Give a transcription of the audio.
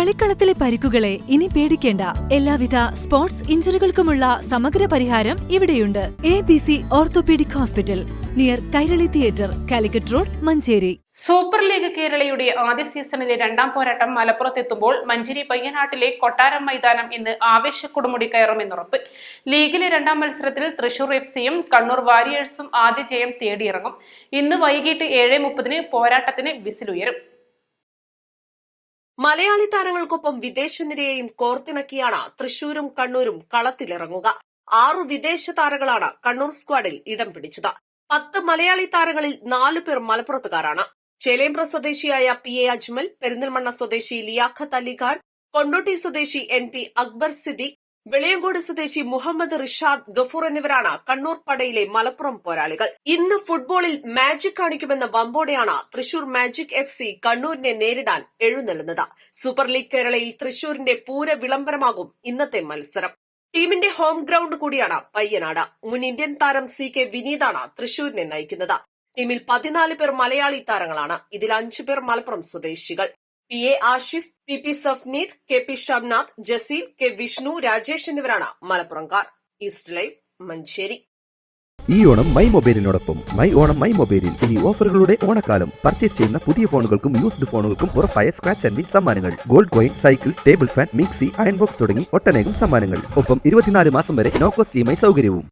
കളിക്കളത്തിലെ പരിക്കുകളെ ഇനി പേടിക്കേണ്ട. എല്ലാവിധ സ്പോർട്സ് ഇഞ്ചുറികൾക്കുമുള്ള സമഗ്ര പരിഹാരം ഇവിടെയുണ്ട്. A B C orthopaedic hospital near Kairali theatre Calicut road Manjeri. Super league കേരളയുടെ ആദ്യ സീസണിലെ രണ്ടാം പോരാട്ടം മലപ്പുറത്തെത്തുമ്പോൾ മഞ്ചേരി പയ്യനാട്ടിലെ കൊട്ടാരം മൈതാനം ഇന്ന് ആവേശ ആവേശക്കുടുമുടി കയറുമെന്നുറപ്പ്. ലീഗിലെ രണ്ടാം മത്സരത്തിൽ തൃശൂർ എഫ് സിയും കണ്ണൂർ വാരിയേഴ്സും ആദ്യ ജയം തേടിയിറങ്ങും. ഇന്ന് വൈകിട്ട് ഏഴ് മുപ്പതിന് പോരാട്ടത്തിന് വിസിലുയരും. മലയാളി താരങ്ങൾക്കൊപ്പം വിദേശ നിരയെയും കോർത്തിണക്കിയാണ് തൃശൂരും കണ്ണൂരും കളത്തിലിറങ്ങുക. ആറു വിദേശ താരങ്ങളാണ് കണ്ണൂർ സ്ക്വാഡിൽ ഇടം പിടിച്ചത്. പത്ത് മലയാളി താരങ്ങളിൽ നാലു പേർ മലപ്പുറത്തുകാരാണ്. ചേലേമ്പ്ര സ്വദേശിയായ പി എ അജ്മൽ പെരിന്തൽമണ്ണ സ്വദേശി ലിയാഖത്ത് അലിഖാൻ കൊണ്ടോട്ടി സ്വദേശി എൻ പി അക്ബർ സിദ്ദിഖ് വെളിയങ്കോട് സ്വദേശി മുഹമ്മദ് റിഷാദ് ഗഫൂർ എന്നിവരാണ് കണ്ണൂർ പടയിലെ മലപ്പുറം പോരാളികൾ. ഇന്ന് ഫുട്ബോളിൽ മാജിക് കാണിക്കുമെന്ന വമ്പോടെയാണ് തൃശൂർ മാജിക് എഫ് സി കണ്ണൂരിനെ നേരിടാൻ എഴുന്നള്ളുന്നത്. സൂപ്പർ ലീഗ് കേരളയിൽ തൃശൂരിന്റെ പൂര വിളംബരമാകും ഇന്നത്തെ മത്സരം. ടീമിന്റെ ഹോം ഗ്രൌണ്ട് കൂടിയാണ് പയ്യനാട്. മുൻ ഇന്ത്യൻ താരം സി കെ വിനീതാണ് തൃശൂരിനെ നയിക്കുന്നത്. ടീമിൽ പതിനാല് പേർ മലയാളി താരങ്ങളാണ്. ഇതിൽ അഞ്ചു പേർ മലപ്പുറം സ്വദേശികൾ. P A Ashif P P Safneed K P Shamnath Jaseel K Vishnu Rajesh എന്നിവരാണ് മലപ്പുറംകാർ ഈസ്റ്റ് ലൈഫ് മഞ്ചേരി. ഈ ഓണം മൈ മൊബൈലിനോടൊപ്പം മൈ ഓണം മൈ മൊബൈലിൽ ഇനി ഓഫറുകളുടെ ഓണക്കാലം. പർച്ചേസ് ചെയ്യുന്ന പുതിയ ഫോണുകൾക്കും യൂസ്ഡ് ഫോണുകൾക്കും ഉറപ്പായ സ്ക്രാച്ച് ആൻഡ് വിൻ സമ്മാനങ്ങൾ. Gold coin cycle table fan mixie iron box തുടങ്ങി ഒട്ടനേകം സമ്മാനങ്ങൾ. ഒപ്പം ഇരുപത്തിനാല് മാസം വരെ no cost E M I സൗകര്യവും.